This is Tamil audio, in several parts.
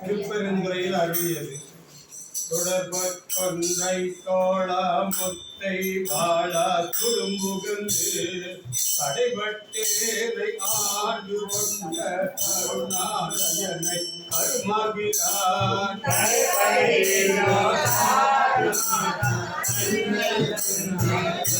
திருப்பெருந்துறையில் அருளியது. தொடர்பொன்றை தோழா முத்தை வாழா குடும்புகந்து தடைபட்டேரை ஆண்டு கொண்ட கருணாலயனை கருமாகிறான் ஆற்றலிலே நடிகே நரகே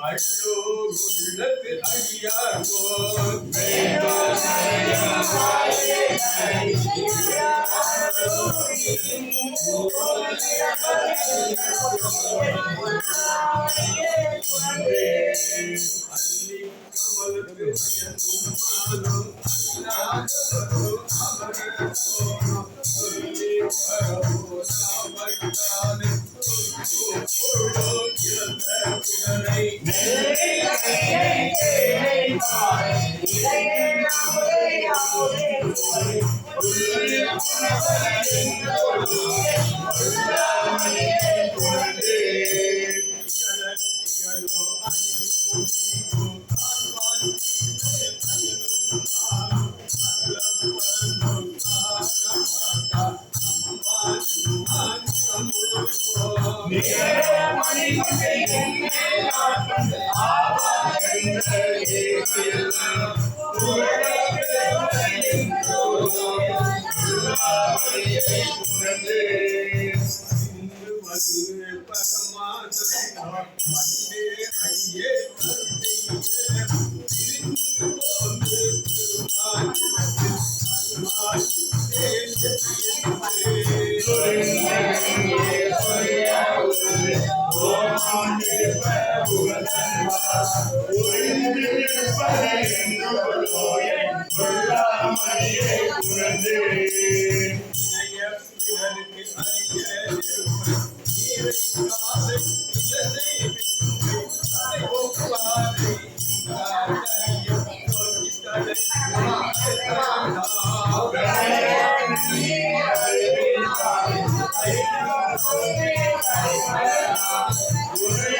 அள்ளோர் உள்ளத்து அழியார்கோ அள்ளி இறந்த பிறரை i Hallelujah. Yeah.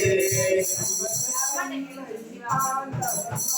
Thank you.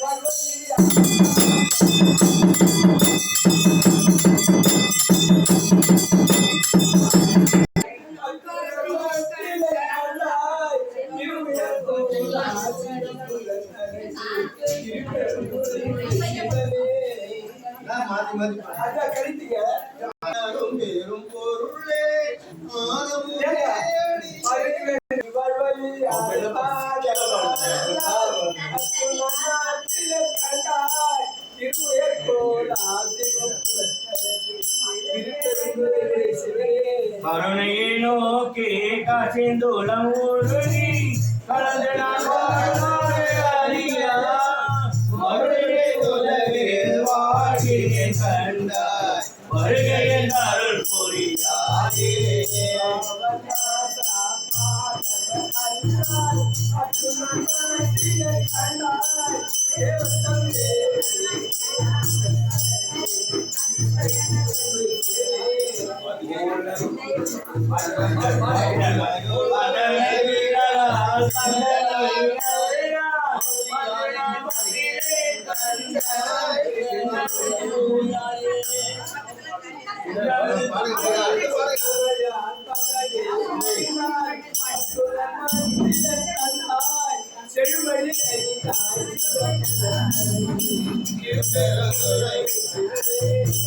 Hallelujah.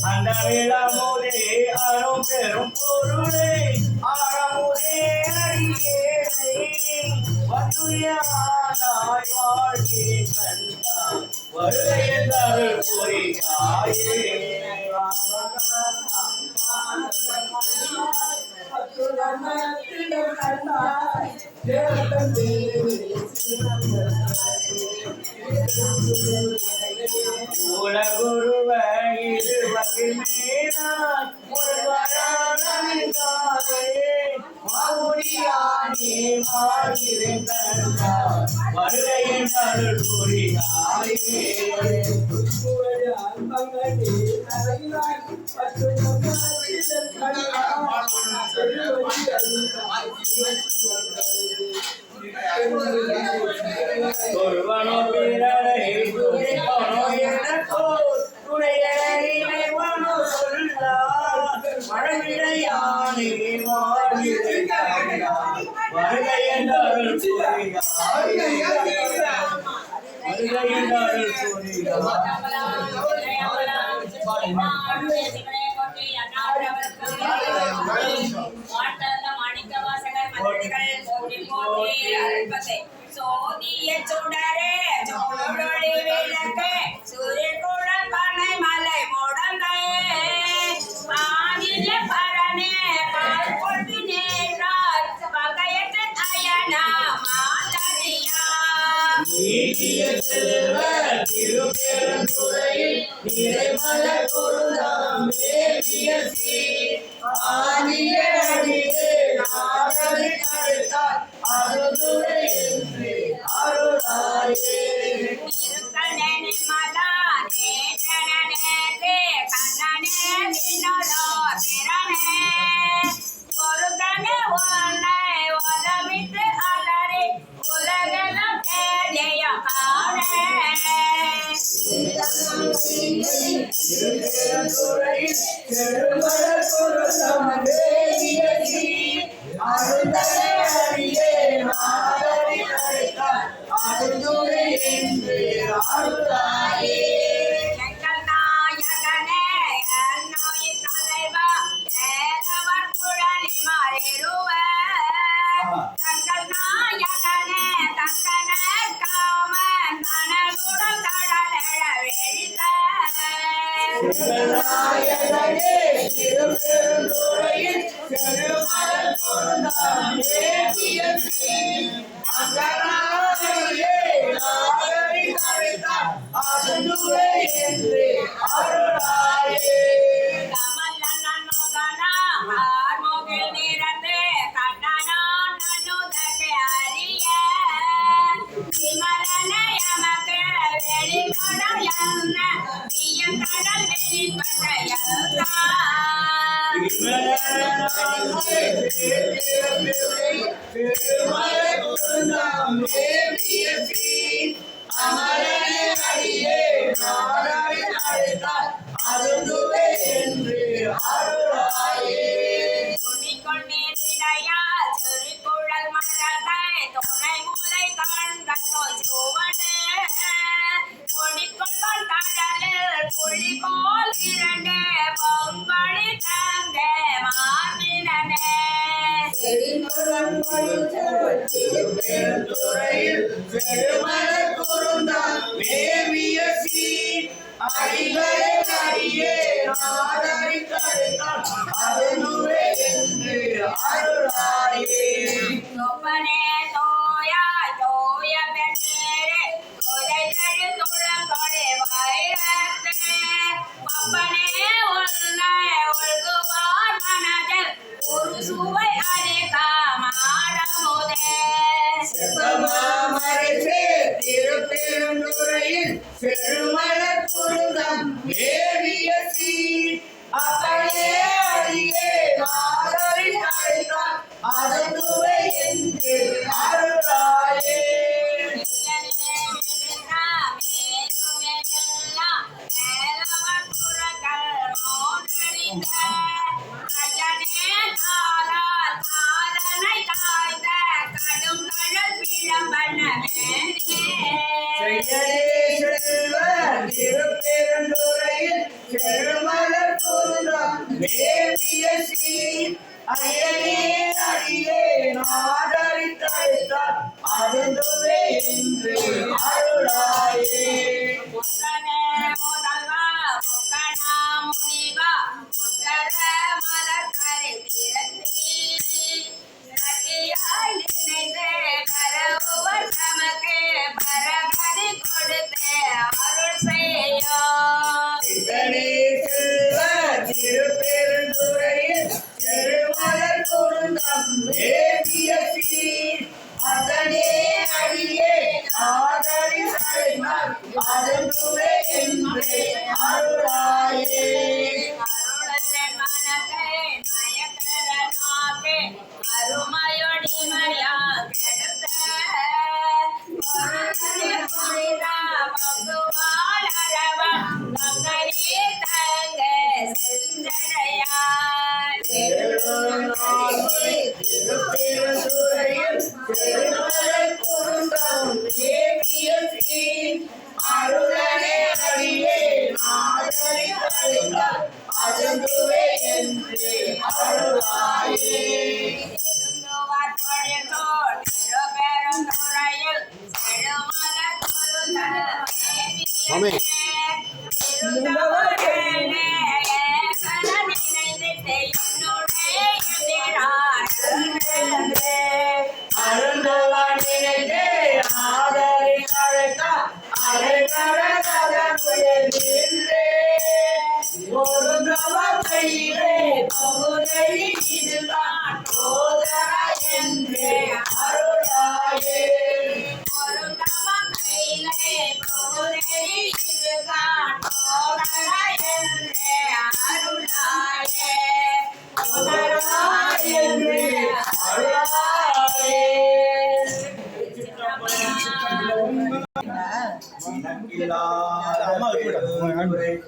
அந்த விழமுதே அரும் பெரும் பொருளே அறமுதே அடியேனை வந்துயானாய் வாழ்வே கண்டா வருகையந்தருள் புரியாயே தேவன் தேவன் வருகையின் அருள் ஒருவனோ பிறரை செல்வ திருப்பெருந்துறையில் நிறைமல பொருந்தாம் ஆதிய அடியே மலையில் பெருமல குறுந்தான் நேவிய சீ அடிகளை அடியே நான்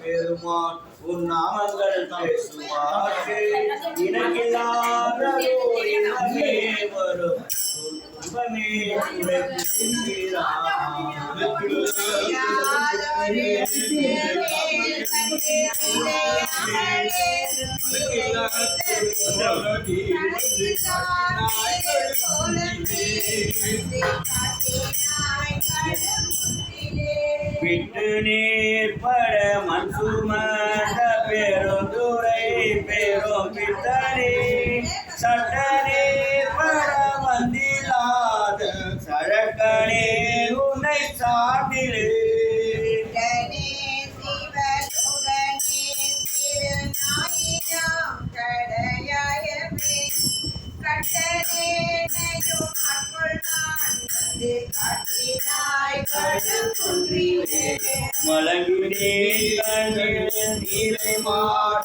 பெருமான் உன் நாமங்கள் பேசுவார்கள் பிட்டு நீர்பட மண் சுமந்த பெருந்துரை பெரும் பித்தனி சட்ட மலங்குடே கண்ணில் நீரை மாற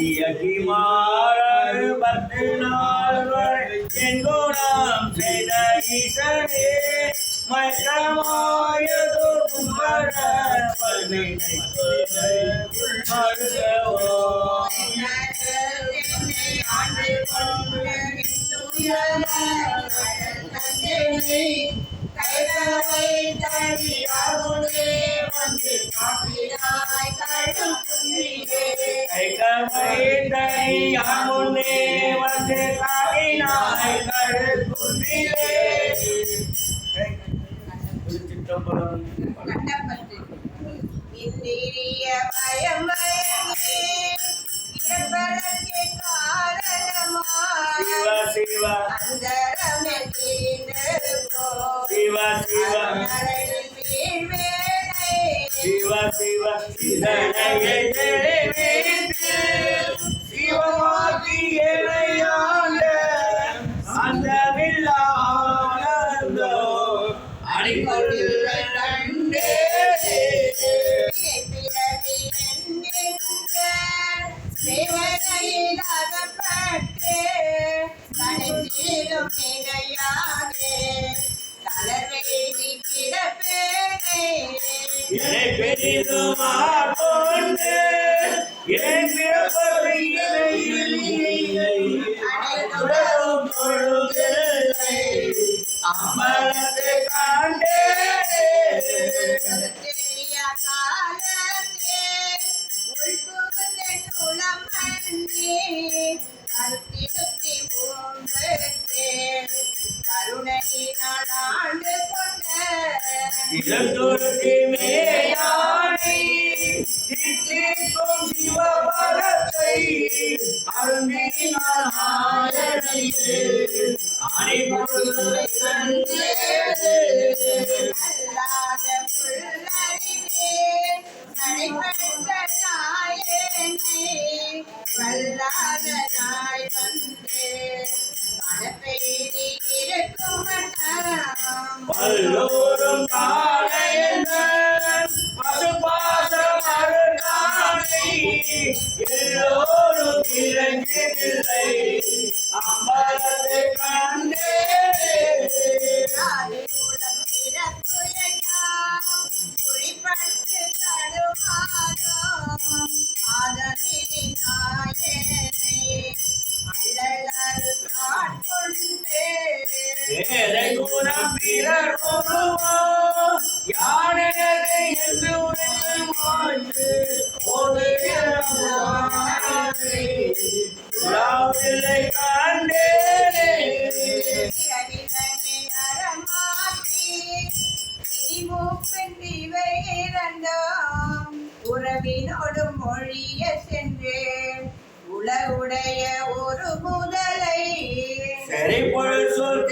இயக்கிமாறல் பத்து நாள்கள் எங்கோ நாம் செய்த ஈசனே மயமாயதோடும் மருகவோ யாமுனே வந்து தாயினாய் கருத்துள்ளிலே திருச்சிற்றம்பலம் alone. மூப்பன் இவை இறந்தாம் உறவினோடும் மொழிய சென்றேன். உலகுடைய ஒரு முதலை. செறிபொருள் சொல்